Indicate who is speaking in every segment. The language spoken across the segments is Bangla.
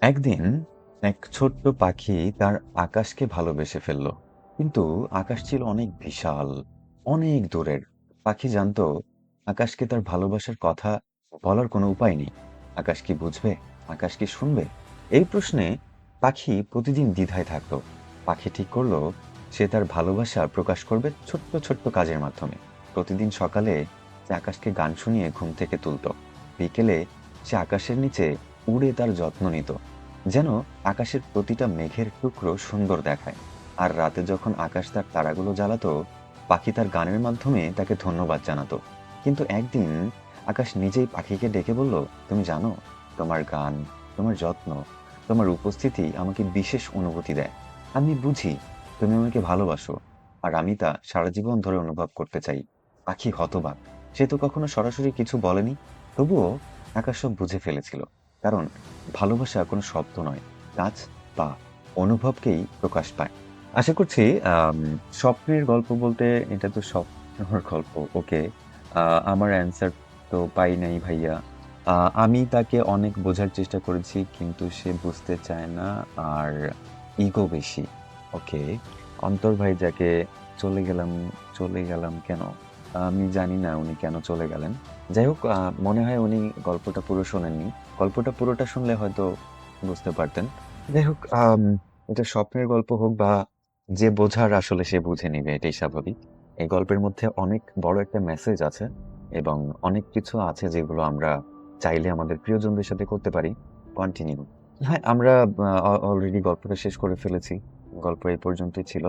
Speaker 1: একদিন এক ছোট্ট পাখি তার আকাশকে ভালোবেসে ফেলল। কিন্তু আকাশ ছিল অনেক বিশাল, অনেক দূরের। পাখি জানতো, আকাশকে তার ভালোবাসার কথা বলার কোনো উপায় নেই। আকাশ কি বুঝবে? আকাশ কি শুনবে? এই প্রশ্নে পাখি প্রতিদিন দ্বিধায় থাকতো পাখি ঠিক করল, সে তার ভালোবাসা প্রকাশ করবে ছোট্ট ছোট্ট কাজের মাধ্যমে। প্রতিদিন সকালে সে আকাশকে গান শুনিয়ে ঘুম থেকে তুলতো। বিকেলে সে আকাশের নিচে উড়ে তার যত্ন নিত, যেন আকাশের প্রতিটা মেঘের টুকরো সুন্দর দেখায়। আর রাতে যখন আকাশ তার তারাগুলো জ্বালাতো, পাখি তার গানের মাধ্যমে তাকে ধন্যবাদ জানাতো। কিন্তু একদিন আকাশ নিজেই পাখিকে ডেকে বলল, তুমি জানো, তোমার গান, তোমার যত্ন, তোমার উপস্থিতি আমাকে বিশেষ অনুভূতি দেয়। আমি বুঝি তুমি আমাকে ভালোবাসো, আর আমি তা সারা জীবন ধরে অনুভব করতে চাই। পাখি হতবাক। সে তো কখনো সরাসরি কিছু বলেনি। তবুও আকাশ সব বুঝে ফেলেছিল। কারণ ভালোবাসা কোনো শব্দ নয়, কাজ বা অনুভবকেই প্রকাশ পায়। আশা করছি স্বপ্নের গল্প বলতে এটা তো স্বপ্নের গল্প, ওকে? আমার অ্যান্সার তো পাই নাই ভাইয়া। আমি তাকে অনেক বোঝার চেষ্টা করেছি, কিন্তু সে বুঝতে চায় না, আর ইগো বেশি, ওকে? অন্তর ভাই যাকে চলে গেলাম চলে গেলাম কেন? আমি জানি না উনি কেন চলে গেলেন। যাই হোক মনে হয় উনি গল্পটা পুরো শোনেননি। গল্পটা পুরোটা শুনলে হয়তো বুঝতে পারতেন। যাই হোক এটা স্বপ্নের গল্প হোক বা যে বোঝার আসলে সে বুঝে নিবে, এটাই স্বাভাবিক। এই গল্পের মধ্যে অনেক বড় একটা মেসেজ আছে এবং অনেক কিছু আছে যেগুলো আমরা চাইলে আমাদের প্রিয়জনদের সাথে করতে পারি। কন্টিনিউ হ্যাঁ আমরা অলরেডি গল্পটা শেষ করে ফেলেছি। গল্প এই পর্যন্তই ছিল।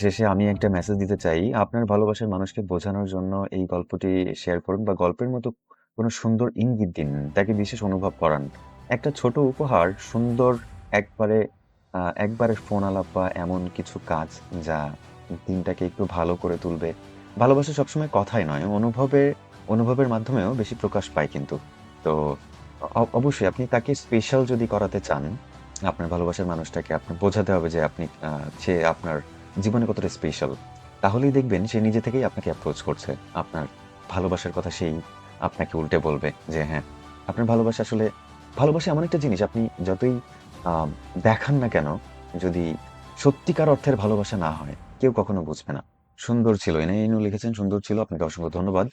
Speaker 1: শেষে আমি একটা মেসেজ দিতে চাই। আপনার ভালোবাসার মানুষকে বোঝানোর জন্য এই গল্পটি শেয়ার করুন বা গল্পের মতো কোনো সুন্দর ইঙ্গিত দিন, তাকে বিশেষ অনুভব করান। একটা ছোট উপহার, সুন্দর একবারে একবারে ফোন আলাপ বা এমন কিছু কাজ যা দিনটাকে একটু ভালো করে তুলবে। ভালোবাসা সবসময় কথাই নয়, অনুভবে, অনুভবের মাধ্যমেও বেশি প্রকাশ পায় কিন্তু। তো অবশ্যই আপনি তাকে স্পেশাল যদি করাতে চান আপনার ভালোবাসার মানুষটাকে আপনি বোঝাতে হবে যে আপনি সে আপনার জীবনে কতটা স্পেশাল তাহলেই দেখবেন সে নিজে থেকেই আপনাকে অ্যাপ্রোচ করছে। আপনার ভালোবাসার কথা সেই আপনাকে উল্টে বলবে যে হ্যাঁ আপনার ভালোবাসা আসলে, ভালোবাসা এমন একটা জিনিস, আপনি যতই দেখান না কেন, যদি সত্যিকার অর্থের ভালোবাসা না হয়, কেউ কখনো বুঝবে না। সুন্দর ছিল, এনে লিখেছেন, সুন্দর ছিল, আপনাকে অসংখ্য ধন্যবাদ।